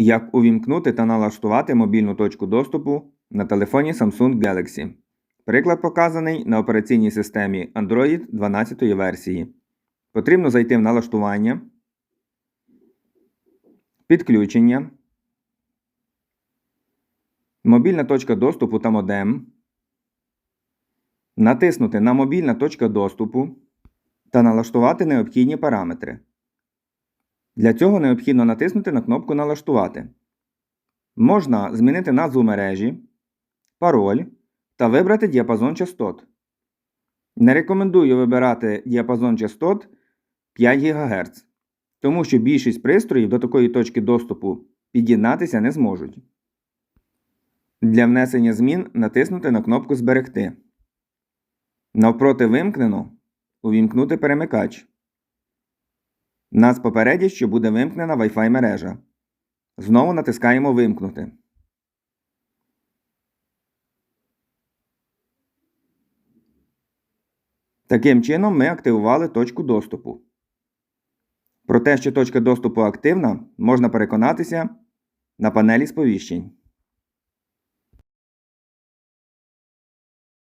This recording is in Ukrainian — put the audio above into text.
Як увімкнути та налаштувати мобільну точку доступу на телефоні Samsung Galaxy. Приклад показаний на операційній системі Android 12 версії. Потрібно зайти в налаштування, підключення, мобільна точка доступу та модем, натиснути на мобільна точка доступу та налаштувати необхідні параметри. Для цього необхідно натиснути на кнопку Налаштувати. Можна змінити назву мережі, пароль та вибрати діапазон частот. Не рекомендую вибирати діапазон частот 5 ГГц, тому що більшість пристроїв до такої точки доступу під'єднатися не зможуть. Для внесення змін натиснути на кнопку Зберегти. Навпроти вимкнено увімкнути перемикач. Нас попередять, що буде вимкнена Wi-Fi мережа. Знову натискаємо Вимкнути. Таким чином ми активували точку доступу. Про те, що точка доступу активна, можна переконатися на панелі сповіщень.